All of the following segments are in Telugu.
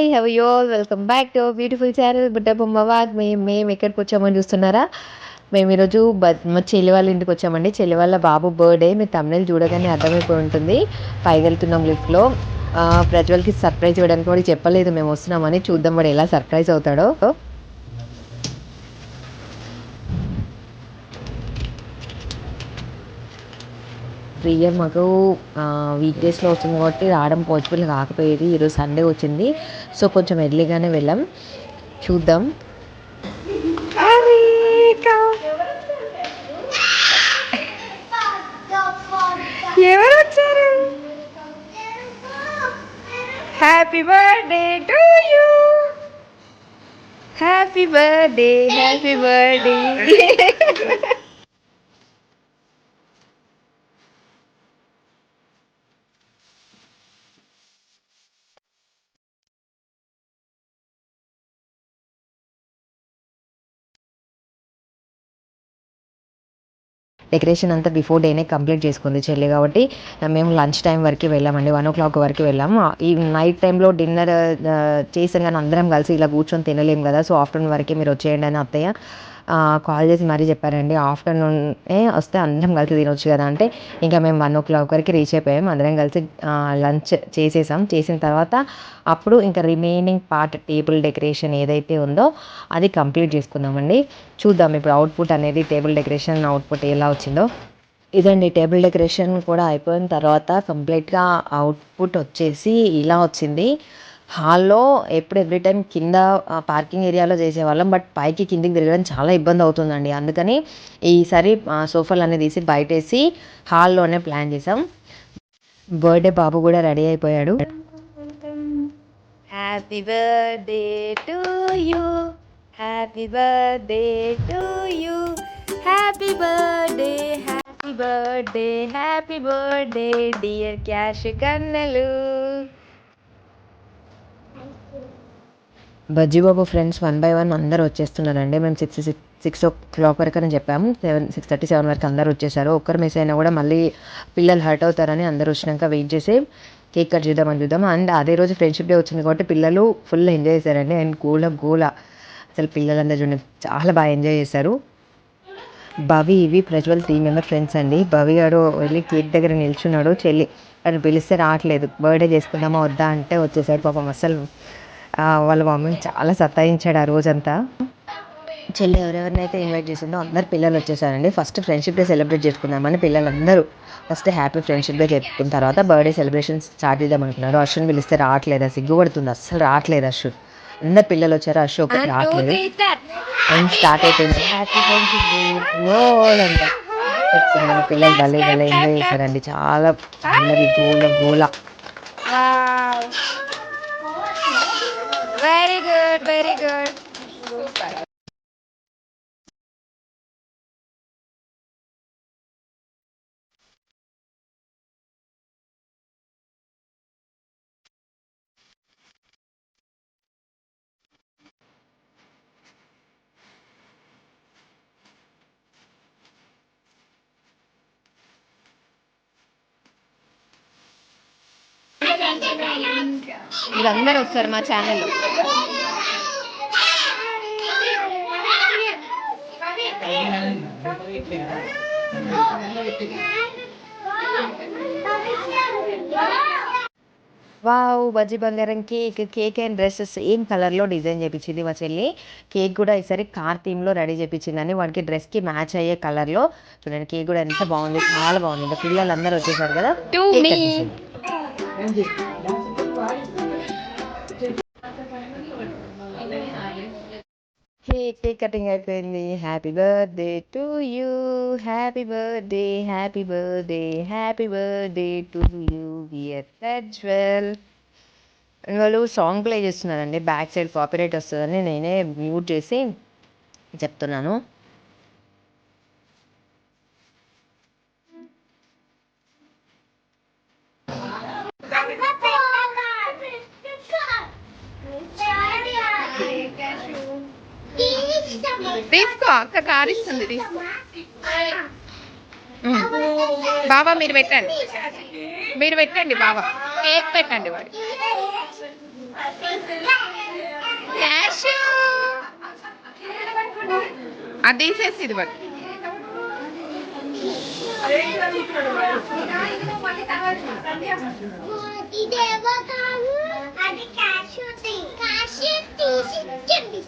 Hi how you all welcome back to beautiful channel బుట్ట బొమ్మవాద్ మేము మేము ఎక్కడికి వచ్చామని చూస్తున్నారా? మేము ఈరోజు మా చెల్లి వాళ్ళ ఇంటికి వచ్చామండి. చెల్లి వాళ్ళ బాబు బర్త్డే మీరు తమిళ చూడగానే అర్థమైపోయి ఉంటుంది. పైకి వెళ్తున్నాం లిఫ్ట్లో ప్రజ్వల్కి సర్ప్రైజ్ ఇవ్వడానికి కూడా చెప్పలేదు మేము వస్తున్నామని చూద్దాం వాడు ఎలా సర్ప్రైజ్ అవుతాడో. ఫ్రీ ఇయర్ మాకు వీక్ డేస్లో వస్తుంది కాబట్టి రావడం పాసిబుల్ కాకపోయేది. ఈరోజు సండే వచ్చింది. సో కొంచెం ఎర్లీగానే వెళ్ళాం. చూద్దాం. ఎవరు వచ్చారు happy birthday to you happy birthday happy birthday decoration అంతా బిఫోర్ డేనే కంప్లీట్ చేసుకుంది చెల్లి కాబట్టి మేము లంచ్ టైం వరకు వెళ్ళామండి వన్ ఓ క్లాక్ వరకు వెళ్ళాము. ఈ నైట్ టైంలో డిన్నర్ చేసాం కానీ అందరం కలిసి ఇలా కూర్చొని తినలేము కదా సో ఆఫ్టర్నూన్ వరకే మీరు వచ్చేయండి అని అత్తయ్య కాల్ చేసి మరీ చెప్పారండి. ఆఫ్టర్నూనే వస్తే అందరం కలిసి తినొచ్చు కదా అంటే ఇంకా మేము వన్ ఓ క్లాక్ వరకు రీచ్ అయిపోయాం. అందరం కలిసి లంచ్ చేసేసాం. చేసిన తర్వాత అప్పుడు ఇంకా రిమైనింగ్ పార్ట్ టేబుల్ డెకరేషన్ ఏదైతే ఉందో అది కంప్లీట్ చేసుకుందామండి. చూద్దాం ఇప్పుడు అవుట్పుట్ అనేది టేబుల్ డెకరేషన్ అవుట్పుట్ ఎలా వచ్చిందో. ఇదండి టేబుల్ డెకరేషన్ కూడా అయిపోయిన తర్వాత కంప్లీట్గా అవుట్పుట్ వచ్చేసి ఇలా వచ్చింది. హాల్లో ఎప్పుడు ఎవ్రీ టైం కింద పార్కింగ్ ఏరియాలో చేసేవాళ్ళం. బట్ పైకి కిందికి తిరగడం చాలా ఇబ్బంది అవుతుందండి. అందుకని ఈసారి సోఫాలు అనేది తీసి బయటేసి హాల్లోనే ప్లాన్ చేసాం. బర్త్డే బాబు కూడా రెడీ అయిపోయాడు. Happy birthday to you happy birthday to you happy birthday happy birthday happy birthday dear cash కన్నలు బజ్జీబాబు ఫ్రెండ్స్ వన్ బై వన్ అందరూ వచ్చేస్తున్నారండి. మేము six six six o'clock వరకు అని చెప్పాము. సెవెన్ సిక్స్ థర్టీ సెవెన్ వరకు అందరూ వచ్చేసారు. ఒక్కరు మిస్ అయినా కూడా మళ్ళీ పిల్లలు హర్ట్ అవుతారని అందరూ వచ్చినాక వెయిట్ చేసి కేక్ కట్ చేద్దామని చూద్దాం అండ్ అదే రోజు ఫ్రెండ్షిప్ డే వచ్చింది కాబట్టి పిల్లలు ఫుల్ ఎంజాయ్ చేశారండి. అండ్ గోల గోల. అసలు పిల్లలందరూ చూడండి చాలా బాగా ఎంజాయ్ చేశారు. భవి ఇవి ప్రజ్వల్ త్రీ మెంబర్ ఫ్రెండ్స్ అండి. భవి గారు వెళ్ళి కేక్ దగ్గర నిల్చున్నాడు. చెల్లి అని పిలిస్తే రావట్లేదు. బర్త్డే చేసుకుందామా వద్దా? అంటే వచ్చేసాడు పాపం అసలు వాళ్ళ మమ్మీని చాలా సతాయించాడు ఆ రోజంతా. చెల్లి ఎవరెవరినైతే ఇన్వైట్ చేసిందో అందరు పిల్లలు వచ్చేసారండి. ఫస్ట్ ఫ్రెండ్షిప్ డే సెలబ్రేట్ చేసుకుందామని పిల్లలందరూ ఫస్ట్ హ్యాపీ ఫ్రెండ్షిప్ డే చెప్పుకున్న తర్వాత బర్త్డే సెలబ్రేషన్ స్టార్ట్ చేద్దాం అనుకున్నారు అశ్విన్ పిలిస్తే రావట్లేదు? సిగ్గుపడుతుంది అస్సలు రావట్లేదు అశ్విన్. అందరు పిల్లలు వచ్చారు. అశ్వ ఒకటి రావట్లేదు. అండ్ స్టార్ట్ అయిపోయింది. హ్యాపీ ఫ్రెండ్షిప్ డే అంట పిల్లలు భలే భలే ఎంజాయ్ చేశారండి. చాలా అందరి గోల గోల. వెరీ గుడ్ వెరీ గుడ్ వీళ్ళందరూ వస్తారు మా ఛానల్లో వావ్ బజ్జి బంగారం cake cake and dress same కలర్లో డిజైన్ చేయించింది మా చెల్లి. కేక్ కూడా ఈసారి కార్ థీమ్లో రెడీ చేయించిందని వాడికి డ్రెస్కి మ్యాచ్ అయ్యే కలర్లో. చూడండి కేక్ కూడా ఎంత బాగుంది చాలా బాగుంది. ఇంకా పిల్లలు అందరూ వచ్చేసారు కదా. కేక్ కటింగ్ అయిపోయింది happy birthday to you happy birthday happy birthday happy birthday to you we're Prajwal వాళ్ళు సాంగ్ ప్లే చేస్తున్నారండి బ్యాక్ సైడ్ కాపీరైట్ వస్తుందని నేనే మ్యూట్ చేసి చెప్తున్నాను. తీసుకో అక్క కారిస్తుంది తీసుకో. బాబా మీరు పెట్టండి. మీరు పెట్టండి బాబా కేక్ పెట్టండి వాడి. క్యాష్. అది తీసేసి ఇది వాడు. ఇదేవో కాదు? అది క్యాష్. క్యాషు తీసి ఇచ్చండి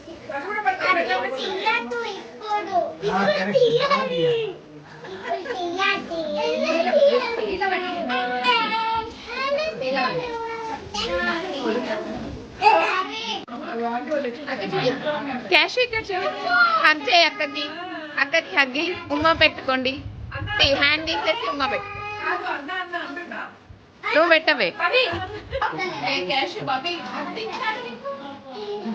అది తీయద్దు ఇప్పుడు ఇప్పుడు తీయాలి ఇప్పుడు క్యాష్ ఇక్కడ చూడు హగ్ చేయి అక్కకి అక్కకి హగ్గి ఉమ్మ పెట్టుకోండి హ్యాండ్ తీసేసి ఉమ్మ పెట్టు నువ్వు పెట్టవే ఏ క్యాష్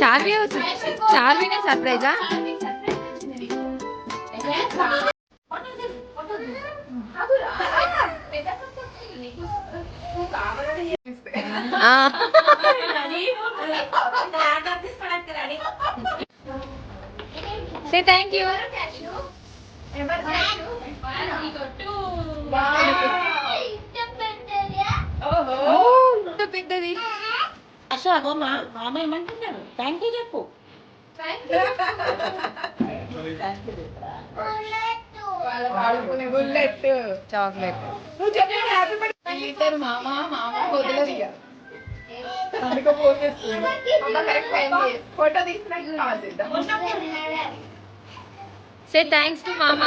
చార్వి చార్వినే సర్ప్రైజా సే థ్యాంక్ యూ పెద్దది అసలు మా మామ ఏమంటున్నారు? థ్యాంక్ యూ చెప్పు. Bullet chocolate. నువ్వు చెప్పాను హ్యాపీ బర్త్డే లీటర్ మామ మామ వదిలేదు ఇక అందుకే ఫోన్ చేస్తుంది. ఫోటో తీసిన సే థ్యాంక్స్ టు మామ.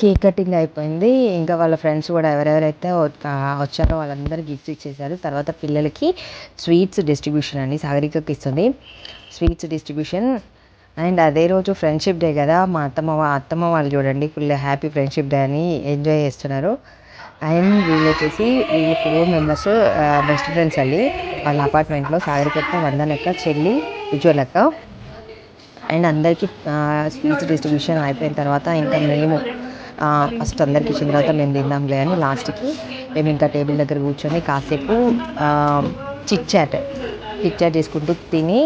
కేక్ కటింగ్ అయిపోయింది. ఇంకా వాళ్ళ ఫ్రెండ్స్ కూడా ఎవరెవరైతే వచ్చారో వాళ్ళందరికీ గిఫ్ట్స్ ఇచ్చేసారు. తర్వాత పిల్లలకి స్వీట్స్ డిస్ట్రిబ్యూషన్ అండి సాగరికకి ఇస్తుంది. Sweets distribution. అండ్ అదే రోజు ఫ్రెండ్షిప్ డే కదా మా అత్తమ్మ అత్తమ్మ వాళ్ళు చూడండి ఫుల్ హ్యాపీ ఫ్రెండ్షిప్ డే అని ఎంజాయ్ చేస్తున్నారు. అండ్ వీళ్ళు వచ్చేసి వీళ్ళు ఫోర్ మెంబర్స్ బెస్ట్ ఫ్రెండ్స్ అండి. వాళ్ళ అపార్ట్మెంట్లో సాగరికక్క వందనక్క చెల్లి ఉజ్వలక్క అండ్ అందరికీ స్వీట్స్ డిస్ట్రిబ్యూషన్ అయిపోయిన తర్వాత ఇంకా మేము ఫస్ట్ అందరికి ఇచ్చిన తర్వాత మేము తిందాంలే అని లాస్ట్కి మేము ఇంకా టేబుల్ దగ్గర కూర్చొని కాసేపు చిట్ చాట్ చిట్ చాట్ చేసుకుంటూ తిని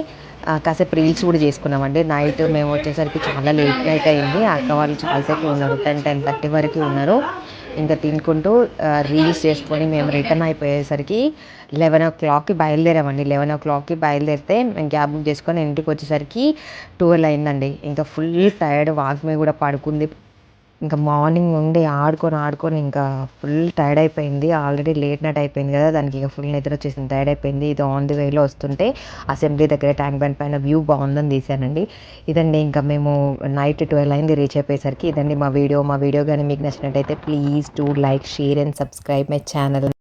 కాసేపు రీల్స్ కూడా చేసుకున్నామండి. నైట్ మేము వచ్చేసరికి చాలా లేట్ నైట్ అయింది. అక్క వాళ్ళు చాలాసేపు ఉన్నారు. టెన్ టెన్ థర్టీ వరకు ఉన్నారు. ఇంకా తినుకుంటూ రీల్స్ చేసుకొని మేము రిటర్న్ అయిపోయేసరికి లెవెన్ ఓ క్లాక్కి బయలుదేరామండి. లెవెన్ ఓ క్లాక్కి బయలుదేరితే మేము క్యాబ్ బుక్ చేసుకొని ఇంటికి వచ్చేసరికి ట్వెల్వ్ అయిందండి. ఇంకా ఫుల్ టైర్డ్ వాక్ మీద కూడా పడుకుంది. ఇంకా మార్నింగ్ ఉండి ఆడుకొని ఆడుకొని ఇంకా ఫుల్ టైర్డ్ అయిపోయింది. ఆల్రెడీ లేట్ నైట్ అయిపోయింది కదా దానికి ఇక ఫుల్ నిద్ర వచ్చేసింది. టైర్డ్ అయిపోయింది. ఇది ఆన్ ది వేలో వస్తుంటే అసెంబ్లీ దగ్గర ట్యాంక్ బండ్ పైన వ్యూ బాగుందని తీసానండి ఇదండి ఇంకా మేము నైట్ ట్వెల్వ్ అయింది రీచ్ అయిపోయేసరికి. ఇదండి మా వీడియో. మా వీడియో కానీ మీకు నచ్చినట్టయితే please to like share and subscribe my channel.